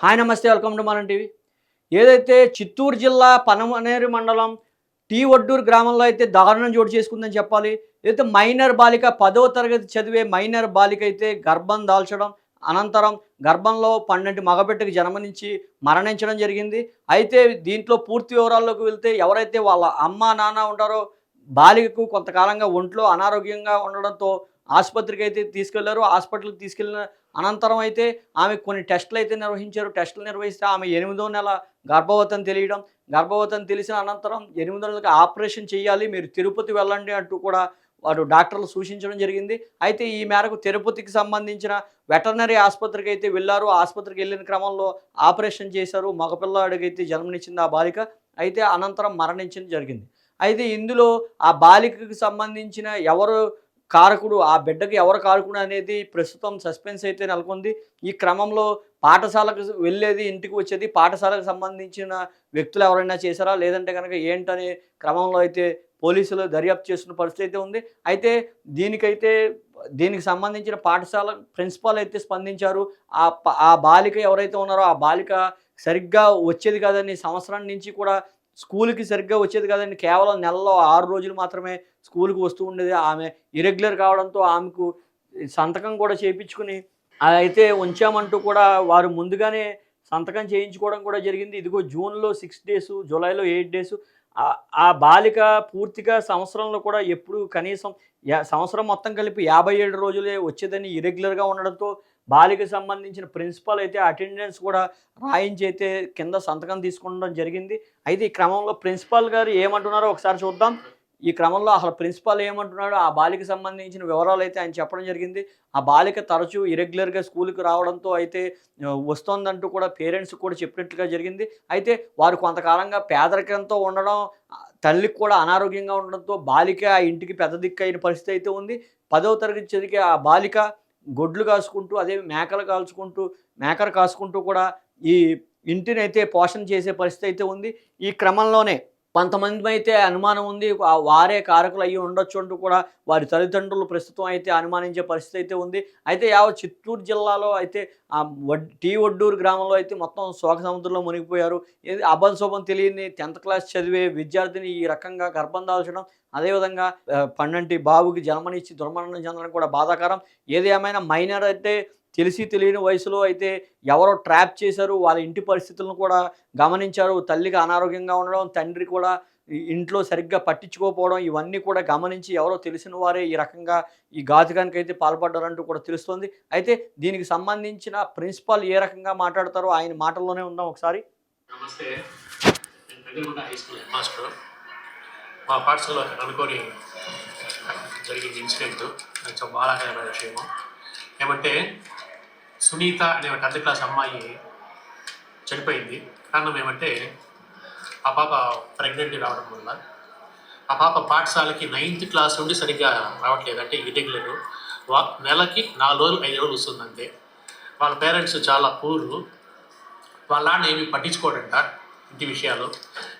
Hi నమస్తే welcome to మన TV. ఏదైతే చిత్తూరు జిల్లా పనమనేరు మండలం టీ ఒడ్డూరు గ్రామంలో అయితే దారుణం చోటు చేసుకుందని చెప్పాలి ఏదైతే మైనర్ బాలిక పదవ తరగతి చదివే మైనర్ బాలిక అయితే గర్భం దాల్చడం అనంతరం గర్భంలో పన్నెండు మగబిడ్డకు జన్మనించి మరణించడం జరిగింది. అయితే దీంట్లో పూర్తి వివరాల్లోకి వెళ్తే ఎవరైతే వాళ్ళ అమ్మ నాన్న ఉంటారో బాలికకు కొంతకాలంగా ఒంట్లో అనారోగ్యంగా ఉండడంతో ఆసుపత్రికి అయితే తీసుకెళ్ళారు. హాస్పిటల్కి తీసుకెళ్ళిన అనంతరం అయితే ఆమె కొన్ని టెస్టులు అయితే నిర్వహించారు. టెస్టులు నిర్వహిస్తే ఆమె ఎనిమిదో నెల గర్భవతం తెలియడం గర్భవతం తెలిసిన అనంతరం ఎనిమిదో నెలకి ఆపరేషన్ చేయాలి మీరు తిరుపతి వెళ్ళండి అంటూ కూడా వారు డాక్టర్లు సూచించడం జరిగింది. అయితే ఈ మేరకు తిరుపతికి సంబంధించిన వెటర్నరీ ఆసుపత్రికి అయితే వెళ్ళారు. ఆసుపత్రికి వెళ్ళిన క్రమంలో ఆపరేషన్ చేశారు. మగపిల్లాడికైతే అయితే జన్మనిచ్చింది ఆ బాలిక. అయితే అనంతరం మరణించడం జరిగింది. అయితే ఇందులో ఆ బాలికకు సంబంధించిన ఎవరు కారకుడు ఆ బిడ్డకి ఎవరు కారకుడు అనేది ప్రస్తుతం సస్పెన్స్ అయితే నెలకొంది. ఈ క్రమంలో పాఠశాలకు వెళ్ళేది ఇంటికి వచ్చేది పాఠశాలకు సంబంధించిన వ్యక్తులు ఎవరైనా చేశారా? లేదంటే కనుక ఏంటనే క్రమంలో అయితే పోలీసులు దర్యాప్తు చేస్తున్న పరిస్థితి అయితే ఉంది. అయితే దీనికైతే దీనికి సంబంధించిన పాఠశాల ప్రిన్సిపాల్ అయితే స్పందించారు. ఆ ఆ బాలిక ఎవరైతే ఉన్నారో ఆ బాలిక సరిగ్గా వచ్చేది కాదని సంవత్సరం నుంచి కూడా స్కూల్కి సరిగ్గా వచ్చేది కదండి. కేవలం నెలలో ఆరు రోజులు మాత్రమే స్కూల్కి వస్తూ ఉండేది. ఆమె ఇరెగ్యులర్ కావడంతో ఆమెకు సంతకం కూడా చేయించుకుని అయితే ఉంచామంటూ కూడా వారు ముందుగానే సంతకం చేయించుకోవడం కూడా జరిగింది. ఇదిగో జూన్లో సిక్స్ డేస్ జూలైలో ఎయిట్ డేస్ ఆ బాలిక పూర్తిగా సంవత్సరంలో కూడా ఎప్పుడు కనీసం యా- సంవత్సరం మొత్తం కలిపి యాభై ఏడు రోజులే వచ్చేదని ఇరెగ్యులర్గా ఉండడంతో బాలిక సంబంధించిన ప్రిన్సిపల్ అయితే అటెండెన్స్ కూడా రాయించి అయితే కింద సంతకం తీసుకుండడం జరిగింది. అయితే ఈ క్రమంలో ప్రిన్సిపాల్ గారు ఏమంటున్నారో ఒకసారి చూద్దాం. ఈ క్రమంలో అసలు ప్రిన్సిపాల్ ఏమంటున్నాడో? ఆ బాలిక సంబంధించిన వివరాలు అయితే ఆయన చెప్పడం జరిగింది. ఆ బాలిక తరచూ ఇరెగ్యులర్గా స్కూల్కి రావడంతో అయితే వస్తోందంటూ కూడా పేరెంట్స్ కూడా చెప్పినట్లుగా జరిగింది. అయితే వారు కొంతకాలంగా పేదరికంతో ఉండడం తల్లికి కూడా అనారోగ్యంగా ఉండడంతో బాలిక ఆ ఇంటికి పెద్ద దిక్కు అయిన పరిస్థితి అయితే ఉంది. పదవ తరగతి చదివి ఆ బాలిక గొడ్లు కాసుకుంటూ అదే మేకలు కాల్చుకుంటూ మేకలు కాసుకుంటూ కూడా ఈ ఇంటినైతే పోషణ చేసే పరిస్థితి అయితే ఉంది. ఈ క్రమంలోనే కొంతమంది అయితే అనుమానం ఉంది వారే కారకులు అయ్యి ఉండొచ్చు అంటూ కూడా వారి తల్లిదండ్రులు ప్రస్తుతం అయితే అనుమానించే పరిస్థితి అయితే ఉంది. అయితే యావ చిత్తూరు జిల్లాలో అయితే టీ ఒడ్డూరు గ్రామంలో అయితే మొత్తం శోక సముద్రంలో మునిగిపోయారు. ఏది శోభం తెలియని టెన్త్ క్లాస్ చదివే విద్యార్థిని ఈ రకంగా గర్భం దాల్చడం అదేవిధంగా ఆ, పన్నెంటి బాబుకి జన్మనిచ్చి దుర్మరణం చెందడం కూడా బాధాకరం. ఏది ఏమైనా మైనర్ అయితే తెలిసి తెలియని వయసులో అయితే ఎవరో ట్రాప్ చేశారు వాళ్ళ ఇంటి పరిస్థితులను కూడా గమనించారు. తల్లికి అనారోగ్యంగా ఉండడం తండ్రి కూడా ఇంట్లో సరిగ్గా పట్టించుకోకపోవడం ఇవన్నీ కూడా గమనించి ఎవరో తెలిసిన వారే ఈ రకంగా ఈ ఘాతుకానికి అయితే పాల్పడ్డారంటూ కూడా తెలుస్తుంది. అయితే దీనికి సంబంధించిన ప్రిన్సిపాల్ ఏ రకంగా మాట్లాడతారో ఆయన మాటల్లోనే ఉందాం ఒకసారి. నమస్తే. High school master. మా పాఠశాల అనుకోని జరిగింది ఇన్సిడెంట్. కొంచెం బాధాకరమైన విషయము. ఏమంటే సునీత అనే ఒక టెన్త్ క్లాస్ అమ్మాయి చనిపోయింది. కారణం ఏమంటే ఆ పాప ప్రెగ్నెంట్ రావడం వల్ల. ఆ పాప పాఠశాలకి నైన్త్ క్లాస్ నుండి సరిగ్గా రావట్లేదు. అంటే ఇరెగ్యులర్ వా నెలకి నాలుగు రోజులు ఐదు రోజులు వస్తుందంతే వాళ్ళ పేరెంట్స్ చాలా పూర్లు వాళ్ళ ఏమి పట్టించుకోడంట ఇంటి విషయాలు.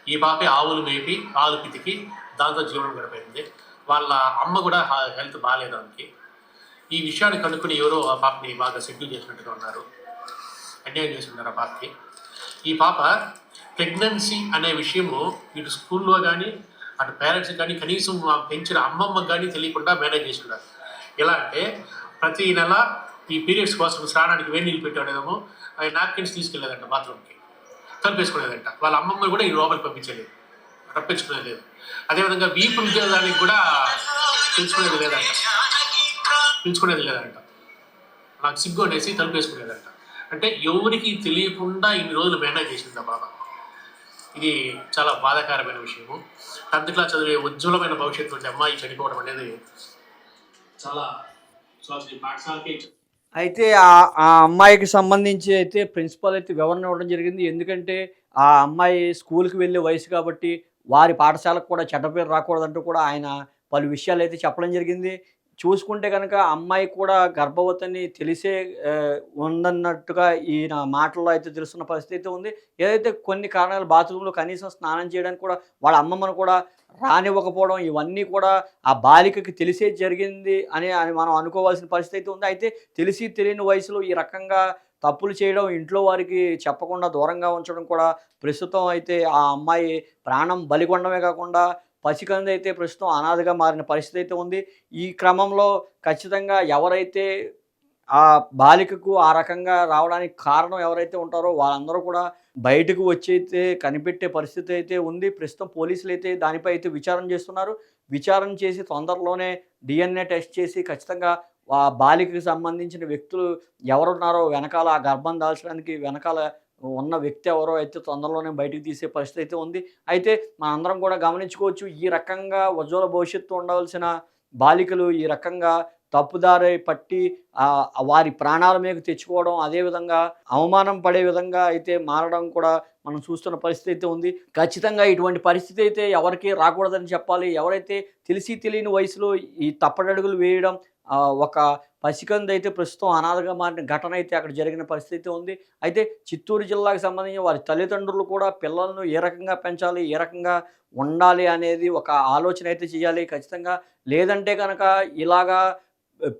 ఈ పాపే ఆవులు మేపి ఆవులు పితికి దాంతో జీవనం గడిపోయింది వాళ్ళ అమ్మ కూడా హెల్త్ బాగాలేదు ఈ విషయాన్ని కనుక్కుని ఎవరో ఆ పాపని బాగా సెటిల్ చేసినట్టుగా ఉన్నారు. అన్యాయం చేస్తున్నారు ఆ పాపకి. ఈ పాప ప్రెగ్నెన్సీ అనే విషయము ఇటు స్కూల్లో కానీ అటు పేరెంట్స్ కానీ కనీసం పెంచిన అమ్మమ్మకి కానీ తెలియకుండా మేనేజ్ చేసి ఎలా అంటే ప్రతి నెల ఈ పీరియడ్స్ కోసం స్నానానికి వేడి నీళ్ళు పెట్టేదేమో అవి నాప్కిన్స్ తీసుకెళ్ళేదంట బాత్రూమ్కి. కలిపేసుకునేదంట. వాళ్ళ అమ్మమ్మని కూడా ఈ లోపలికి పంపించలేదు. రప్పించుకునేది లేదు. అదేవిధంగా వీపు దానికి కూడా తెలుసుకునేది లేదంట. పిలుచుకునేది లేదంట. నాకు సిగ్గు అనేసి తలుపేసుకునేదంట. అంటే ఎవరికి తెలియకుండా ఇన్ని రోజులు మేనేజ్ చేసింది ఆ బాబా ఇది చాలా బాధాకరమైన విషయము. టెన్త్ క్లాస్ చదివే ఉజ్వలమైన భవిష్యత్తు ఉండే అమ్మాయి చనిపోవడం అనేది చాలా పాఠశాలకి అయితే ఆ ఆ అమ్మాయికి సంబంధించి అయితే ప్రిన్సిపాల్ అయితే వివరణ ఇవ్వడం జరిగింది. ఎందుకంటే ఆ అమ్మాయి స్కూల్కి వెళ్ళే వయసు కాబట్టి వారి పాఠశాలకు కూడా చెడ్డ పేరు రాకూడదంటూ కూడా ఆయన పలు విషయాలు అయితే చెప్పడం జరిగింది. చూసుకుంటే కనుక అమ్మాయి కూడా గర్భవతిని తెలిసే ఉందన్నట్టుగా ఈయన మాటల్లో అయితే తెలుస్తున్న పరిస్థితి అయితే ఉంది. ఏదైతే కొన్ని కారణాలు బాత్రూంలో కనీసం స్నానం చేయడానికి కూడా వాళ్ళ అమ్మమ్మను కూడా రానివ్వకపోవడం ఇవన్నీ కూడా ఆ బాలికకి తెలిసే జరిగింది అని అని మనం అనుకోవాల్సిన పరిస్థితి అయితే ఉంది. అయితే తెలిసి తెలియని వయసులో ఈ రకంగా తప్పులు చేయడం ఇంట్లో వారికి చెప్పకుండా దూరంగా ఉంచడం కూడా ప్రస్తుతం అయితే ఆ అమ్మాయి ప్రాణం బలికొండమే కాకుండా పసికంది అయితే ప్రస్తుతం అనాథగా మారిన పరిస్థితి అయితే ఉంది. ఈ క్రమంలో ఖచ్చితంగా ఎవరైతే ఆ బాలికకు ఆ రకంగా రావడానికి కారణం ఎవరైతే ఉంటారో వాళ్ళందరూ కూడా బయటకు వచ్చి అయితే కనిపెట్టే పరిస్థితి అయితే ఉంది. ప్రస్తుతం పోలీసులు అయితే దానిపై అయితే విచారణ చేస్తున్నారు. విచారణ చేసి తొందరలోనే డిఎన్ఏ టెస్ట్ చేసి ఖచ్చితంగా ఆ బాలికకు సంబంధించిన వ్యక్తులు ఎవరున్నారో వెనకాల ఆ గర్భం దాల్చడానికి వెనకాల ఉన్న వ్యక్తి ఎవరో అయితే తొందరలోనే బయటికి తీసే పరిస్థితి అయితే ఉంది. అయితే మనందరం కూడా గమనించుకోవచ్చు ఈ రకంగా ఉజ్వల భవిష్యత్తు ఉండవలసిన బాలికలు ఈ రకంగా తప్పుదారి పట్టి వారి ప్రాణాల మీద తెచ్చుకోవడం అదేవిధంగా అవమానం పడే విధంగా అయితే మారడం కూడా మనం చూస్తున్న పరిస్థితి అయితే ఉంది. ఖచ్చితంగా ఇటువంటి పరిస్థితి అయితే ఎవరికి రాకూడదని చెప్పాలి. ఎవరైతే తెలిసి తెలియని వయసులో ఈ తప్పటడుగులు వేయడం ఒక పసికంది అయితే ప్రస్తుతం అనాథగా మారిన ఘటన అయితే అక్కడ జరిగిన పరిస్థితి ఉంది. అయితే చిత్తూరు జిల్లాకు సంబంధించి వారి తల్లిదండ్రులు కూడా పిల్లలను ఏ రకంగా పెంచాలి ఏ రకంగా ఉండాలి అనేది ఒక ఆలోచన అయితే చేయాలి ఖచ్చితంగా. లేదంటే కనుక ఇలాగా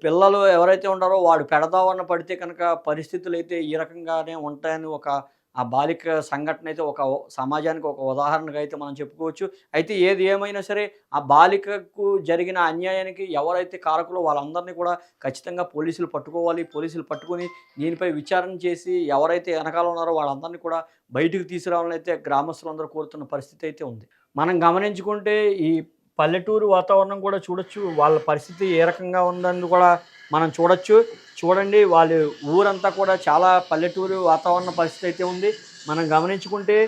పిల్లలు ఎవరైతే ఉండారో వాడు పెడదావన్న పడితే కనుక పరిస్థితులు అయితే ఈ రకంగానే ఉంటాయని ఒక ఆ బాలిక సంఘటన అయితే ఒక సమాజానికి ఒక ఉదాహరణగా అయితే మనం చెప్పుకోవచ్చు. అయితే ఏది ఏమైనా సరే ఆ బాలికకు జరిగిన అన్యాయానికి ఎవరైతే కారకులో వాళ్ళందరినీ కూడా ఖచ్చితంగా పోలీసులు పట్టుకోవాలి పోలీసులు పట్టుకొని దీనిపై విచారణ చేసి ఎవరైతే వెనకాల ఉన్నారో వాళ్ళందరినీ కూడా బయటకు తీసుకురావాలని అయితే గ్రామస్తులందరూ కోరుతున్న పరిస్థితి అయితే ఉంది. మనం గమనించుకుంటే ఈ పల్లెటూరు వాతావరణం కూడా చూడొచ్చు. వాళ్ళ పరిస్థితి ఏ రకంగా ఉందని కూడా మనం చూడొచ్చు. చూడండి వాళ్ళ ఊరంతా కూడా చాలా పల్లెటూరు వాతావరణ పరిస్థితి అయితే ఉంది. మనం గమనించుకుంటే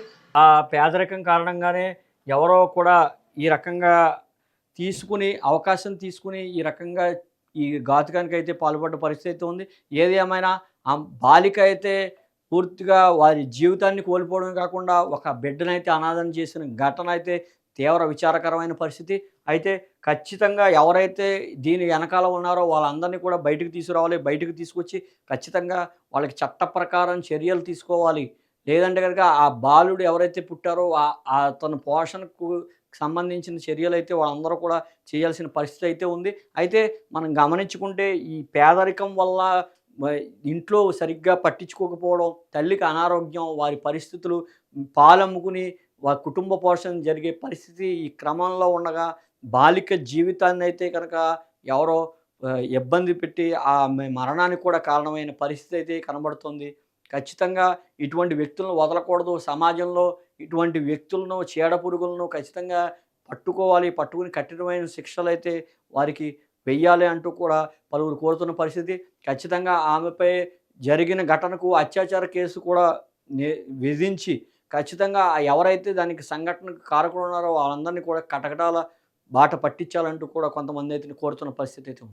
ఆ పేదరికం కారణంగానే ఎవరో కూడా ఈ రకంగా తీసుకుని అవకాశం తీసుకుని ఈ రకంగా ఈ ఘాతుకానికి అయితే పాల్పడ్డ పరిస్థితి అయితే ఉంది. ఏది ఏమైనా ఆ బాలిక అయితే పూర్తిగా వారి జీవితాన్ని కోల్పోవడం కాకుండా ఒక బిడ్డనైతే అనాథం చేసిన ఘటన అయితే తీవ్ర విచారకరమైన పరిస్థితి. అయితే ఖచ్చితంగా ఎవరైతే దీని వెనకాల ఉన్నారో వాళ్ళందరినీ కూడా బయటకు తీసుకురావాలి బయటకు తీసుకొచ్చి ఖచ్చితంగా వాళ్ళకి చట్ట ప్రకారం చర్యలు తీసుకోవాలి. లేదంటే కనుక ఆ బాలుడు ఎవరైతే పుట్టారో ఆ- తన పోషణకు సంబంధించిన చర్యలు అయితే వాళ్ళందరూ కూడా చేయాల్సిన పరిస్థితి అయితే ఉంది. అయితే మనం గమనించుకుంటే ఈ పేదరికం వల్ల ఇంట్లో సరిగ్గా పట్టించుకోకపోవడం తల్లికి అనారోగ్యం వారి పరిస్థితులు పాలమ్ముకుని వారి కుటుంబ పోషణ జరిగే పరిస్థితి ఈ క్రమంలో ఉండగా బాలిక జీవితాన్ని అయితే కనుక ఎవరో ఇబ్బంది పెట్టి ఆ మరణానికి కూడా కారణమైన పరిస్థితి అయితే కనబడుతుంది. ఖచ్చితంగా ఇటువంటి వ్యక్తులను వదలకూడదు. సమాజంలో ఇటువంటి వ్యక్తులను చీడ పురుగులను ఖచ్చితంగా పట్టుకోవాలి. పట్టుకుని కఠినమైన శిక్షలు అయితే వారికి వెయ్యాలి అంటూ కూడా పలువురు కోరుతున్న పరిస్థితి. ఖచ్చితంగా ఆమెపై జరిగిన ఘటనకు అత్యాచార కేసు కూడా విధించి ఖచ్చితంగా ఎవరైతే దానికి సంఘటనకు కారకులు ఉన్నారో వాళ్ళందరినీ కూడా కటకటాల బాట పట్టించాలంటూ కూడా కొంతమంది అయితే కోరుతున్న పరిస్థితి అయితే ఉంది.